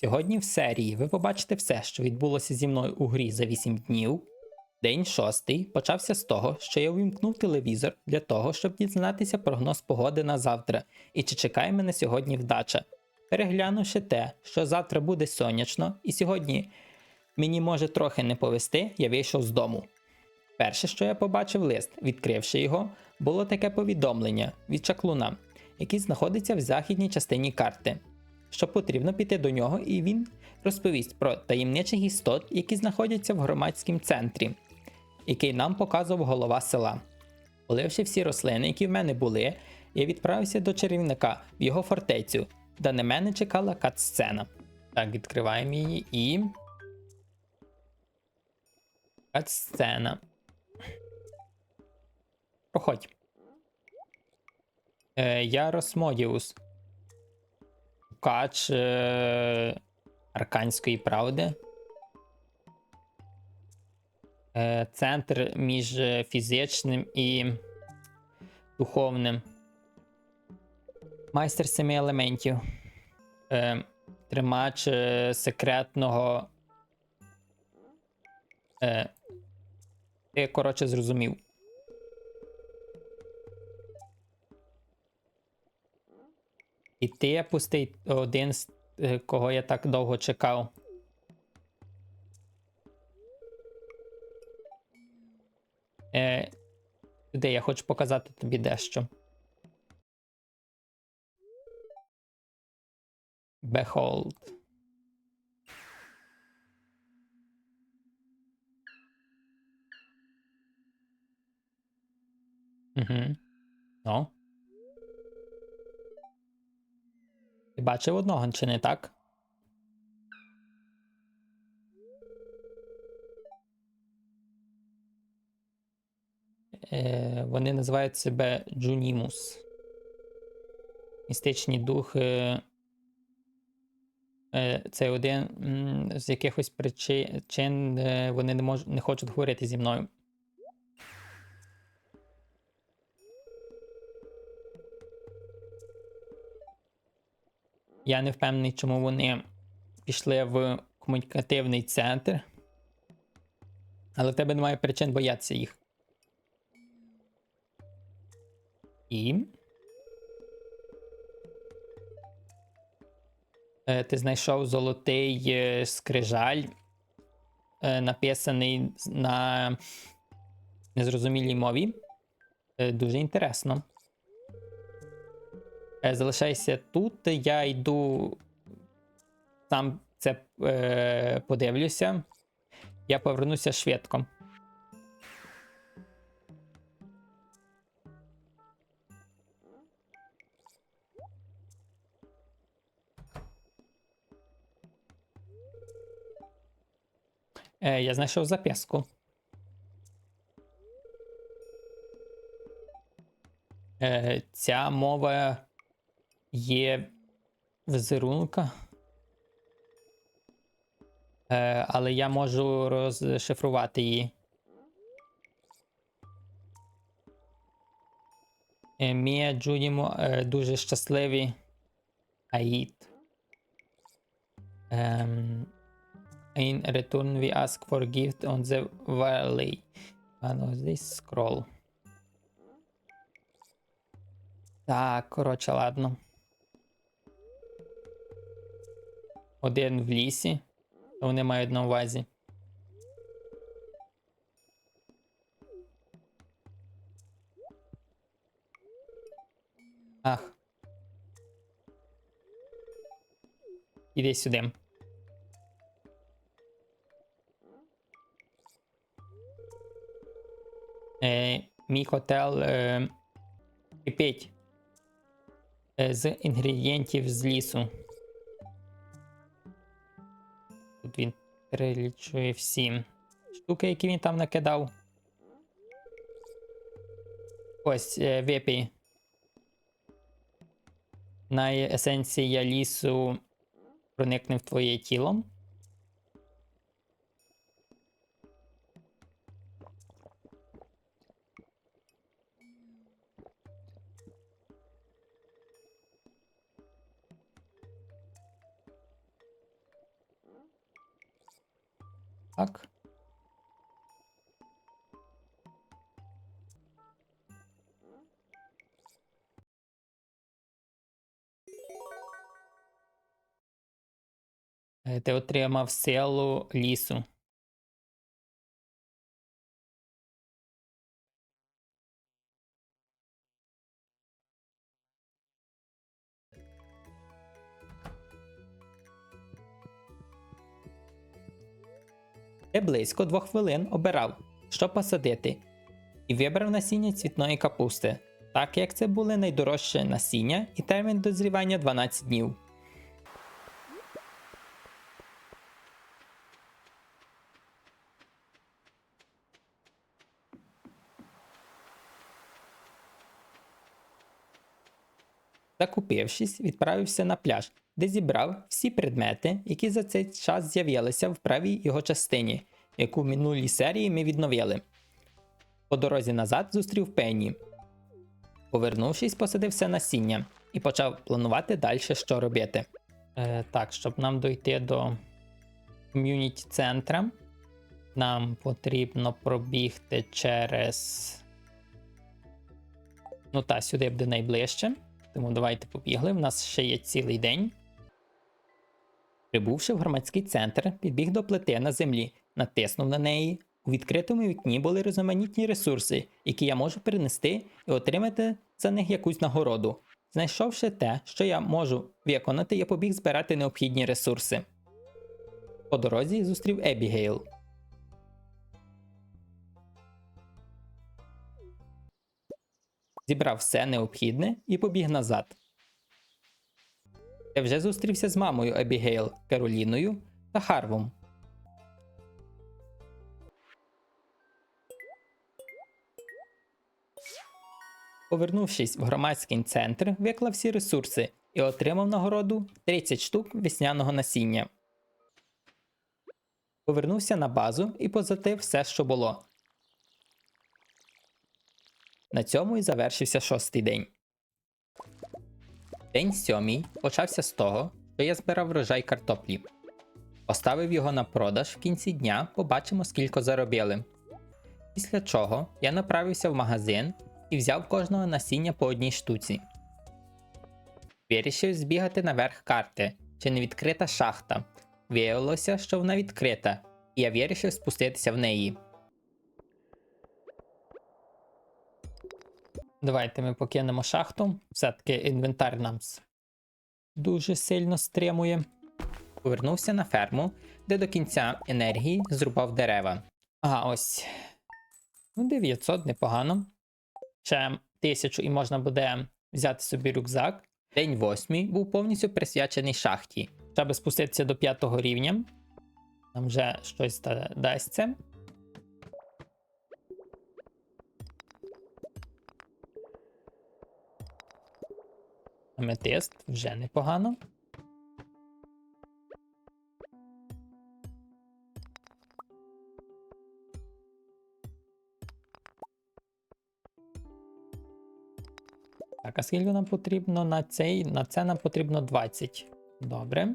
Сьогодні в серії ви побачите все, що відбулося зі мною у грі за 8 днів. День шостий почався з того, що я увімкнув телевізор для того, щоб дізнатися прогноз погоди на завтра і чи чекає мене сьогодні вдача. Переглянувши те, що завтра буде сонячно, і сьогодні мені може трохи не повести, я вийшов з дому. Перше, що я побачив лист, відкривши його, було таке повідомлення від чаклуна, який знаходиться в західній частині карти. Що потрібно піти до нього, і він розповість про таємничих істот, які знаходяться в громадському центрі, який нам показував голова села. Поливши всі рослини, які в мене були, я відправився до чарівника в його фортецю, де на мене чекала кат-сцена. Так, відкриваємо її і. Кат-сцена. Проходь. Е, я Росмодіус. Шукач е, Арканської правди. Е, центр між фізичним і духовним. Майстер семи елементів. Е, тримач е, секретного. Е, ти, коротше, зрозумів. І ти пустий один з е, кого я так довго чекав. Е, де я хочу показати тобі дещо. Behold. Угу. Ну. Ти бачив одного, чи не так? Е, Вони називають себе Джунімус. Містичні духи. Е, Це один з якихось причин е, вони не, мож, не хочуть говорити зі мною. Я не впевнений, чому вони пішли в комунікативний центр. Але в тебе немає причин боятися їх. І. Е, Ти знайшов золотий е, скрижаль, е, написаний на незрозумілій мові. Дуже інтересно. Е, Залишайся тут, я йду сам це е, подивлюся. Я повернуся швидко. Е, я знайшов записку. Е, ця мова є візерунка. Е, але я можу розшифрувати її. Е, Мія Джудімо е, дуже щасливі. Аїд. Um, in return, we ask for gift on the valley. And was this scroll? Так, коротше, ладно. Один в лісі. Вони мають на увазі. Ах. Іди сюди. Е, мій котел е, кипить е, з інгредієнтів з лісу. Перелічує всі штуки, які він там накидав. Ось е, випій. Найесенція лісу проникне в твоє тіло. Так. Е, Ти отримав силу лісу. Ти близько двох хвилин обирав, що посадити, і вибрав насіння цвітної капусти, так як це були найдорожче насіння і термін дозрівання 12 днів. Закупившись, відправився на пляж, де зібрав всі предмети, які за цей час з'явилися в правій його частині, яку в минулій серії ми відновили. По дорозі назад зустрів Пенні. Повернувшись, посадив все насіння і почав планувати далі, що робити. Е, так, щоб нам дойти до ком'юніті центра, нам потрібно пробігти через. Ну та, сюди буде найближче. Тому давайте побігли. В нас ще є цілий день. Прибувши в громадський центр, підбіг до плити на землі, натиснув на неї. У відкритому вікні були різноманітні ресурси, які я можу перенести і отримати за них якусь нагороду. Знайшовши те, що я можу виконати, я побіг збирати необхідні ресурси. По дорозі зустрів Ебігейл. Зібрав все необхідне і побіг назад. Я вже зустрівся з мамою Ебігейл, Кароліною та Харвом. Повернувшись в громадський центр, виклав всі ресурси і отримав нагороду 30 штук весняного насіння. Повернувся на базу і позатив все, що було. На цьому і завершився шостий день. День сьомий почався з того, що я збирав врожай картоплі. Поставив його на продаж в кінці дня, побачимо, скільки заробили. Після чого я направився в магазин і взяв кожного насіння по одній штуці. Вирішив збігати наверх карти, чи не відкрита шахта. Виявилося, що вона відкрита, і я вирішив спуститися в неї. Давайте ми покинемо шахту. Все-таки інвентар нам дуже сильно стримує. Повернувся на ферму, де до кінця енергії зрубав дерева. Ага, ось. Ну, 900, непогано. Ще 1000 і можна буде взяти собі рюкзак. День восьмий був повністю присвячений шахті. Щоб спуститися до п'ятого рівня. Нам вже щось да- дасться. Аметист вже непогано. Так, а скільки нам потрібно на цей? На це нам потрібно 20. Добре.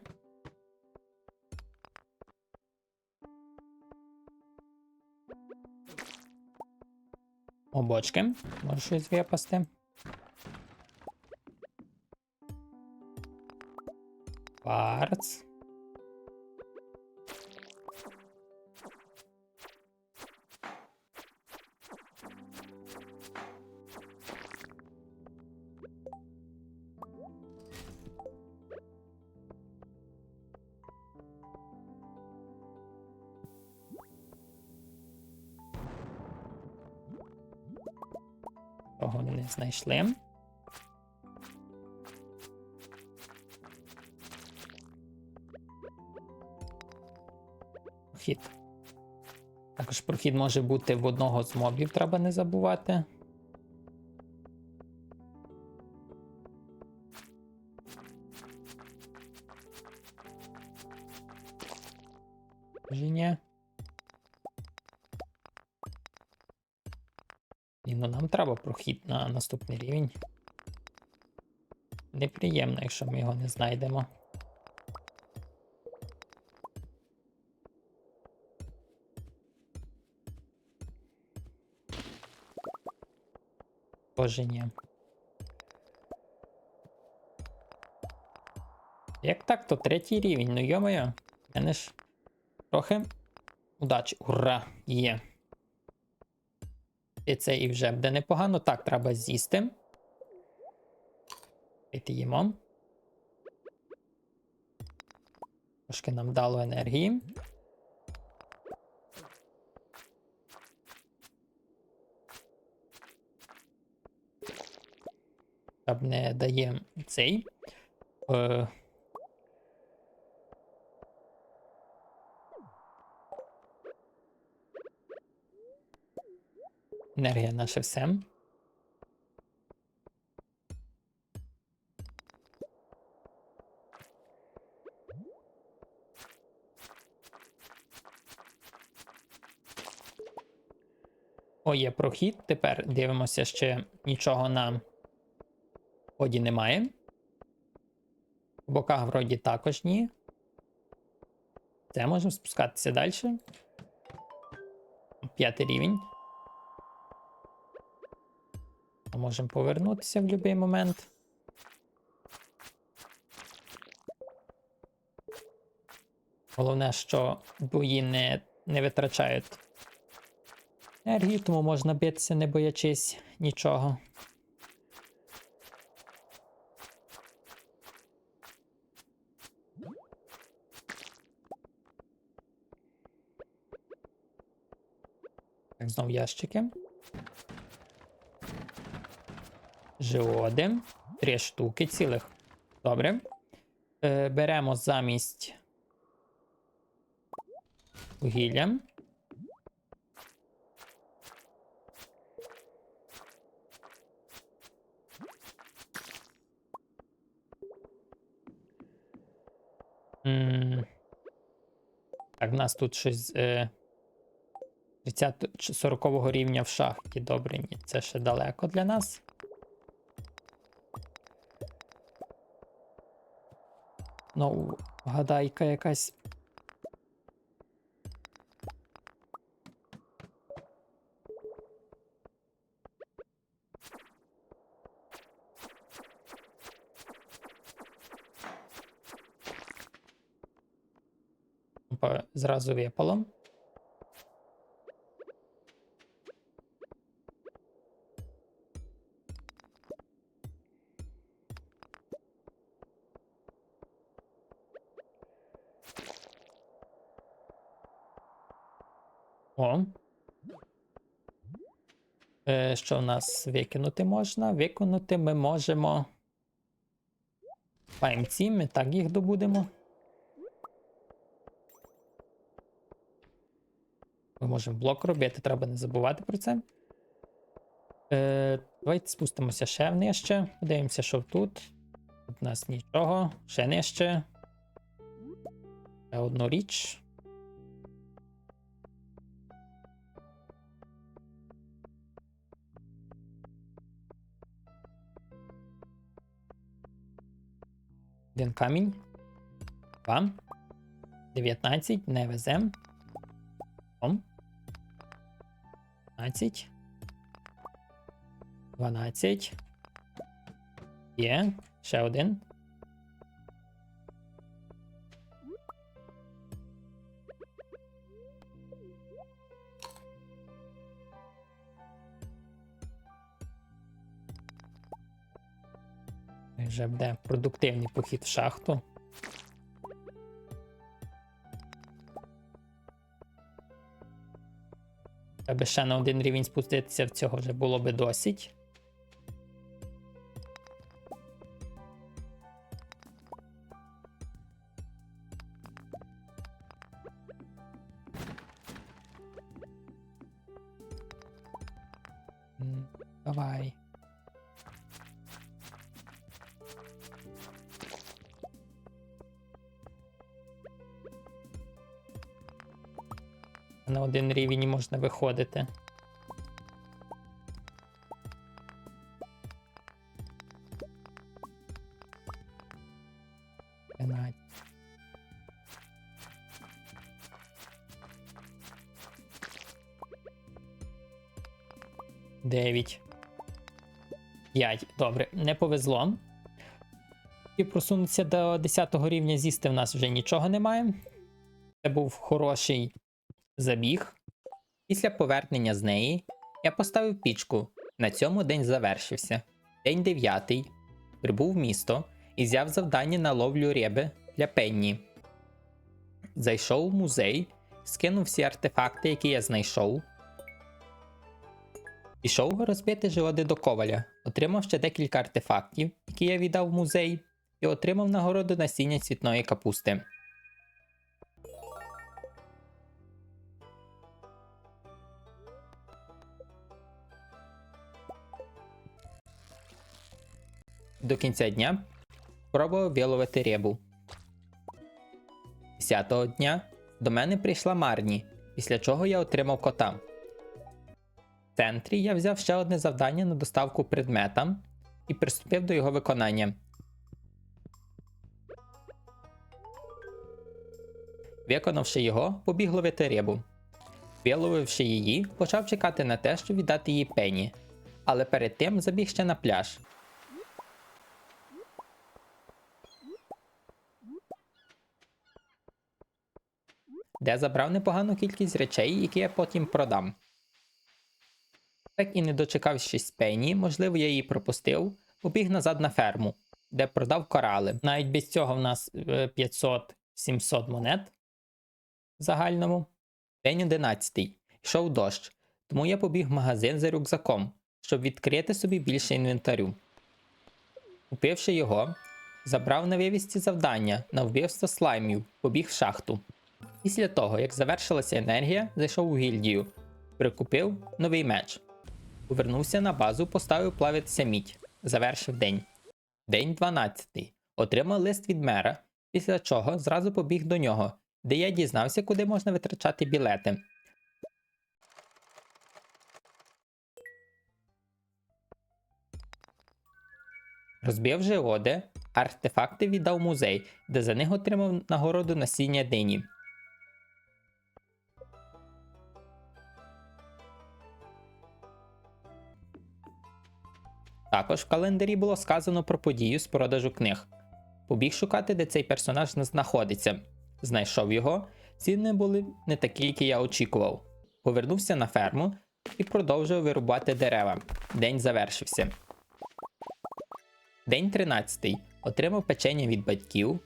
Обочки. Може щось випасти. Кварц. Того не знайшли. Прохід. Також прохід може бути в одного з мобів, треба не забувати. Ні. Ні, ну нам треба прохід на наступний рівень. Неприємно, якщо ми його не знайдемо. Боже. Як так, то третій рівень, ну йо-моє. В Мене ж трохи удачі. Ура! Є. І це і вже буде непогано. Так, треба з'їсти. Піти їмо. Трошки нам дало енергії. Там не дає цей. Е, енергія наше все. О, є прохід. Тепер дивимося, ще нічого на ході немає. В боках вроді також ні. Це можемо спускатися далі. П'ятий рівень. Можемо повернутися в будь-який момент. Головне, що бої не, не витрачають енергію, тому можна битися, не боячись нічого. Так, знов ящики. Жеоди. Три штуки цілих. Добре. Е, беремо замість вугілля. Так, в нас тут щось е, 30 чи 40 рівня в шахті. Добре, ні, це ще далеко для нас. Ну, гадайка якась. Зразу випало. О. Е, що в нас викинути можна? Викинути ми можемо. Паймці, ми так їх добудемо. Ми можемо блок робити, треба не забувати про це. Е, Давайте спустимося ще нижче. Подивимося, що тут. Тут у нас нічого, ще нижче. Ще одну річ. Один камінь. Два. 19. Не везем. Ом. 12. 12. Є. Ще один. Вже буде продуктивний похід в шахту. Аби ще на один рівень спуститися, в цього вже було би досить. Можна виходити. Дев'ять. 5. Добре, не повезло. І просунутися до 10 рівня з'їсти в нас вже нічого немає. Це був хороший забіг. Після повернення з неї я поставив пічку. На цьому день завершився. День 9. Прибув в місто і взяв завдання на ловлю риби для Пенні. Зайшов в музей, скинув всі артефакти, які я знайшов. Пішов розбити живоди до коваля, отримав ще декілька артефактів, які я віддав в музей, і отримав нагороду насіння цвітної капусти. До кінця дня спробував виловити рибу. 10-го дня до мене прийшла Марні, після чого я отримав кота. В центрі я взяв ще одне завдання на доставку предмета і приступив до його виконання. Виконавши його, побіг ловити рибу. Виловивши її, почав чекати на те, щоб віддати її пені, але перед тим забіг ще на пляж. Де забрав непогану кількість речей, які я потім продам. Так і не дочекавшись пені, можливо, я її пропустив, побіг назад на ферму, де продав корали. Навіть без цього в нас е, 500-700 монет в загальному. День 11. Йшов дощ, тому я побіг в магазин за рюкзаком, щоб відкрити собі більше інвентарю. Купивши його, забрав на вивісті завдання на вбивство слаймів, побіг в шахту. Після того, як завершилася енергія, зайшов у гільдію, прикупив новий меч. Повернувся на базу, поставив плавитися мідь. Завершив день. День 12. Отримав лист від мера, після чого зразу побіг до нього, де я дізнався, куди можна витрачати білети. Розбив живоди, артефакти віддав музей, де за них отримав нагороду насіння дині. Також в календарі було сказано про подію з продажу книг. Побіг шукати, де цей персонаж знаходиться. Знайшов його, ціни були не такі, які я очікував. Повернувся на ферму і продовжив вирубати дерева. День завершився. День 13. Отримав печення від батьків,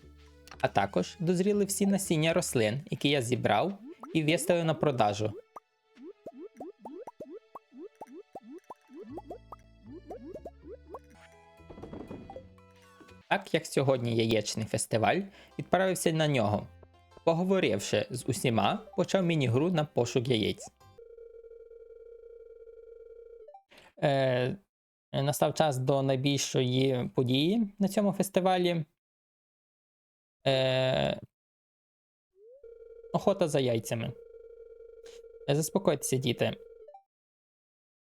а також дозріли всі насіння рослин, які я зібрав і виставив на продажу. Так як сьогодні яєчний фестиваль, відправився на нього. Поговоривши з усіма, почав міні-гру на пошук яєць. Е, настав час до найбільшої події на цьому фестивалі. Е, охота за яйцями. Е, Заспокойтеся, діти.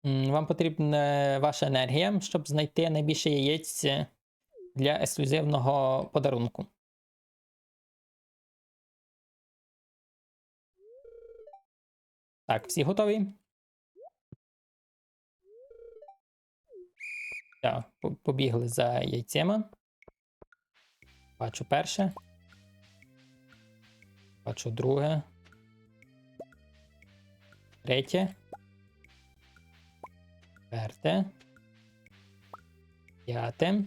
Вам потрібна ваша енергія, щоб знайти найбільше яєць для ексклюзивного подарунку. Так, всі готові? Так, побігли за яйцями. Бачу перше. Бачу друге. Третє. Четверте. П'яте.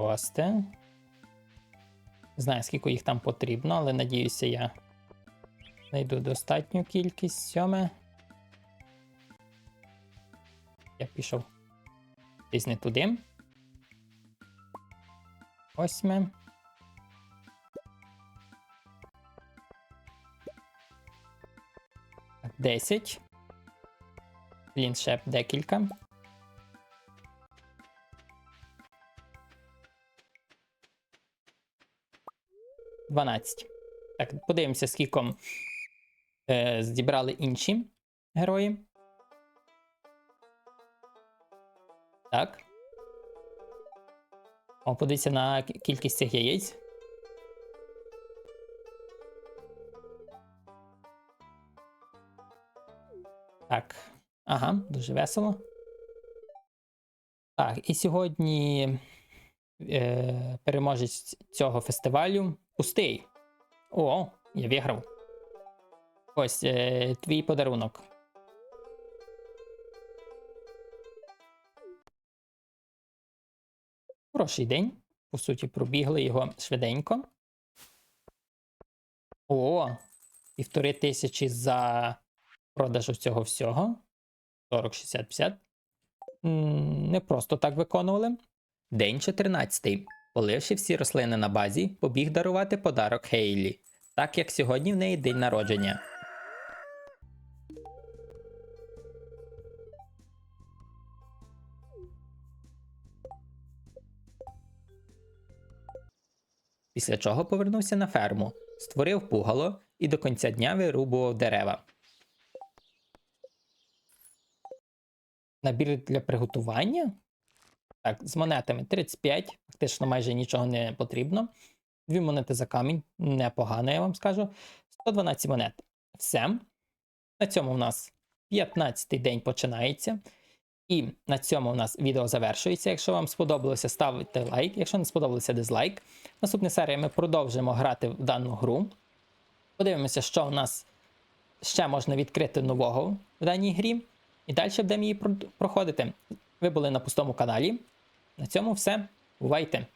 Шосте. Не знаю, скільки їх там потрібно, але надіюся, я знайду достатню кількість сьоме. Я пішов десь не туди. Восьме. Десять. Блін, ще декілька. 12. Так, подивимося, скільки е, зібрали інші герої. Так. О, подивіться на кількість цих яєць. Так. Ага, дуже весело. Так, і сьогодні е, переможець цього фестивалю пустий. О, я виграв. Ось е, твій подарунок. Хороший день. По суті, пробігли його швиденько. О, півтори тисячі за продажу цього всього. 40, 60, 50. Не просто так виконували. День 14. Поливши всі рослини на базі, побіг дарувати подарок Хейлі, так як сьогодні в неї день народження. Після чого повернувся на ферму, створив пугало і до кінця дня вирубував дерева. Набір для приготування. Так, з монетами 35, фактично майже нічого не потрібно. Дві монети за камінь, непогано, я вам скажу. 112 монет. Все. На цьому у нас 15-й день починається. І на цьому у нас відео завершується. Якщо вам сподобалося, ставте лайк. Якщо не сподобалося, дизлайк. Наступна серія ми продовжимо грати в дану гру. Подивимося, що у нас ще можна відкрити нового в даній грі. І далі будемо її проходити. Ви були на пустому каналі. На цьому все. Бувайте!